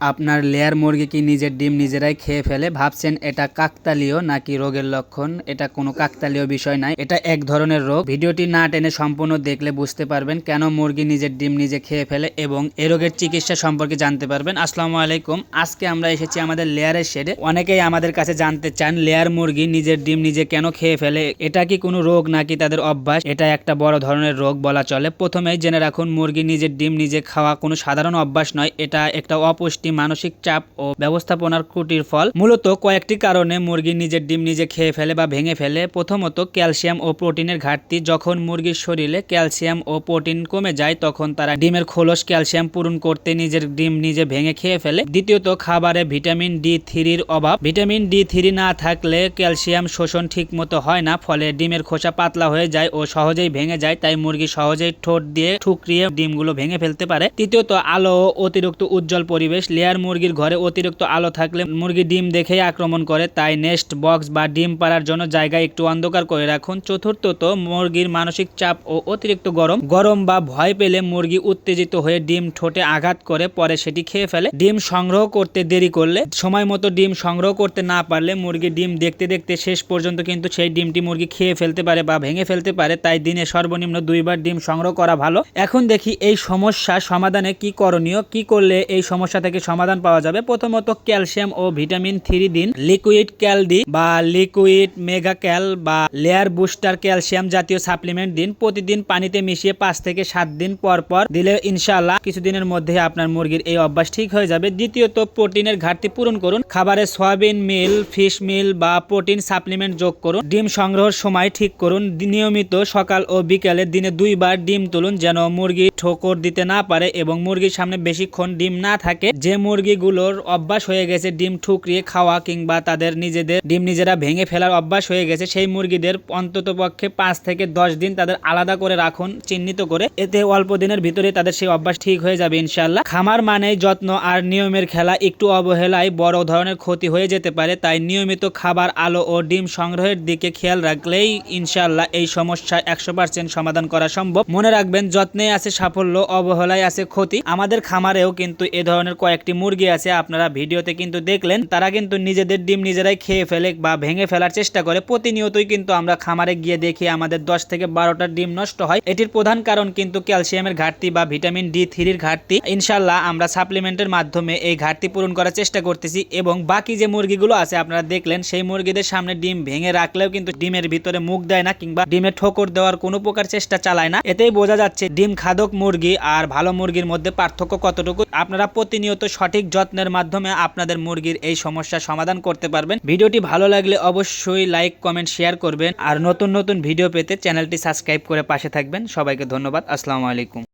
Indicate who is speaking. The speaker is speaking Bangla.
Speaker 1: আপনার লেয়ার মুরগি কি নিজের ডিম নিজেরাই খেয়ে ফেলে ভাবছেন এটা কাকতালীয় নাকি রোগের লক্ষণ? এটা কোনো কাকতালীয় বিষয় নাই এটা এক ধরনের রোগ। ভিডিওটি না টেনে সম্পূর্ণ দেখলে বুঝতে পারবেন কেন মুরগি নিজের ডিম নিজে খেয়ে ফেলে এবং এ রোগের চিকিৎসা সম্পর্কে জানতে পারবেন। আসসালামু আলাইকুম, আজকে আমরা এসেছি আমাদের লেয়ারের শেডে। অনেকেই আমাদের কাছে জানতে চান লেয়ার মুরগি নিজের ডিম নিজে কেন খেয়ে ফেলে, এটা কি কোনো রোগ নাকি তাদের অভ্যাস? এটা একটা বড় ধরনের রোগ বলা চলে। প্রথমেই জেনে রাখুন, মুরগি নিজের ডিম নিজে খাওয়া কোনো সাধারণ অভ্যাস নয়, এটা একটা অপুষ্টি মানসিক চাপ ও ব্যবস্থাপনার ত্রুটির ফল। মূলত কয়েকটি কারণে মুরগি নিজের ডিম নিজে খেয়ে ফেলে বা ভেঙে ফেলে। প্রথমত, ক্যালসিয়াম ও প্রোটিনের ঘাটতি। যখন মুরগির শরীরে ক্যালসিয়াম ও প্রোটিন কমে যায়, তখন তারা ডিমের খোলস ক্যালসিয়াম পূরণ করতে নিজের ডিম নিজে ভেঙে খেয়ে ফেলে। দ্বিতীয়ত, খাবারে ভিটামিন ডি থ্রির অভাব। ভিটামিন ডি থ্রি না থাকলে ক্যালসিয়াম শোষণ ঠিক মতো হয় না, ফলে ডিমের খোসা পাতলা হয়ে যায় ও সহজেই ভেঙে যায়। তাই মুরগি সহজেই ঠোঁট দিয়ে ঠুকরিয়ে ডিমগুলো ভেঙে ফেলতে পারে। তৃতীয়ত, আলো অতিরিক্ত উজ্জ্বল পরিবেশ লেয়ার মুরগির ঘরে অতিরিক্ত আলো থাকলে মুরগি ডিম দেখেই আক্রমণ করে। তাই নেস্ট বক্স বা ডিম পাড়ার জন্য জায়গা একটু অন্ধকার করে রাখুন। চতুর্থত, মুরগির মানসিক চাপ ও অতিরিক্ত গরম। গরম বা ভয় পেলে মুরগি উত্তেজিত হয়ে ডিম ঠোঁটে আঘাত করে, পরে সেটি খেয়ে ফেলে। ডিম সংগ্রহ করতে দেরি করলে, সময় মতো ডিম সংগ্রহ করতে না পারলে মুরগি ডিম দেখতে দেখতে শেষ পর্যন্ত কিন্তু সেই ডিমটি মুরগি খেয়ে ফেলতে পারে বা ভেঙে ফেলতে পারে। তাই দিনে সর্বনিম্ন দুইবার ডিম সংগ্রহ করা ভালো। এখন দেখি এই সমস্যা সমাধানে কি করণীয়, কি করলে এই সমস্যা থেকে সমাধান পাওয়া যাবে। প্রথমত ক্যালসিয়াম ও ভিটামিন থ্রি দিন। লিকুইড ক্যালডি বা লিকুইড মেগা ক্যাল বা লেয়ার বুস্টার ক্যালসিয়াম জাতীয় সাপ্লিমেন্ট দিন। প্রতিদিন পানিতে মিশিয়ে পাঁচ থেকে সাত দিন পর পর দিলে ইনশাআল্লাহ কিছুদিনের মধ্যে আপনার মুরগির এই অভ্যাস ঠিক হয়ে যাবে। দ্বিতীয়ত প্রোটিনের ঘাটতি পূরণ করুন। খাবারে সয়াবিন মিল, ফিশ মিল বা প্রোটিন সাপ্লিমেন্ট যোগ করুন। ডিম সংগ্রহের সময় ঠিক করুন। নিয়মিত সকাল ও বিকালে দিনে দুইবার ডিম তুলুন যেন মুরগি ঠোকর দিতে না পারে এবং মুরগির সামনে বেশিক্ষণ ডিম না থাকে। যে মুরগিগুলোর অভ্যাস হয়ে গেছে, ডিম ঠুকরিয়ে খাওয়া কিংবা তাদের নিজেদের, ডিম নিজেরা ভেঙে ফেলার অভ্যাস হয়ে গেছে, সেই মুরগিদের অন্তত পক্ষে পাঁচ থেকে দশ দিন তাদের আলাদা করে রাখুন, চিহ্নিত করে। এতে অল্প দিনের ভিতরে তাদের সেই অভ্যাস ঠিক হয়ে যাবে ইনশাল্লাহ খামার মানে যত্ন আর নিয়মের খেলা, একটু অবহেলায় বড় ধরনের ক্ষতি হয়ে যেতে পারে, তাই নিয়মিত খাবার, আলো ও ডিম সংগ্রহের দিকে খেয়াল রাখলেই ইনশাল্লাহ এই সমস্যা একশো পার্সেন্ট সমাধান করা সম্ভব। মনে রাখবেন, যত্নে আছে সাফল্য, অবহেলায় আছে ক্ষতি। আমাদের খামারেও কিন্তু এ ধরনের কয়েকটি মুরগি আছে, আপনারা ভিডিওতে কিন্তু দেখলেন, তারা কিন্তু নিজেদের ডিম নিজেরাই খেয়ে ফেলে বা ভেঙে ফেলার চেষ্টা করে। প্রতিনিয়তই কিন্তু আমরা খামারে গিয়ে দেখি আমাদের দশ থেকে বারোটা ডিম নষ্ট হয়। এটির প্রধান কারণ কিন্তু ক্যালসিয়ামের ঘাটতি বা ভিটামিন ডি থ্রির ঘাটতি। ইনশাল্লাহ আমরা সাপ্লিমেন্টের মাধ্যমে এই ঘাটতি পূরণ করার চেষ্টা করতেছি এবং বাকি যে মুরগিগুলো আছে, আপনারা দেখলেন, সেই মুরগিদের সামনে ডিম ভেঙে রাখলেও কিন্তু ডিমের ভিতরে মুখ দেয় না কিংবা ডিমে ঠোকর দেওয়ার কোনো প্রকার চেষ্টা চালায় না। এতেই বোঝা যাচ্ছে, ডিম খাদক মুরগি আর ভালো মুরগির মধ্যে পার্থক্য কতটুকু? আপনারা প্রতিনিয়ত সঠিক যত্নের মাধ্যমে আপনাদের মুরগির এই সমস্যা সমাধান করতে পারবেন। ভিডিওটি ভালো লাগলে অবশ্যই লাইক, কমেন্ট, শেয়ার করবেন। আর নতুন নতুন ভিডিও পেতে চ্যানেলটি সাবস্ক্রাইব করে পাশে থাকবেন। সবাইকে ধন্যবাদ। আসসালামু আলাইকুম।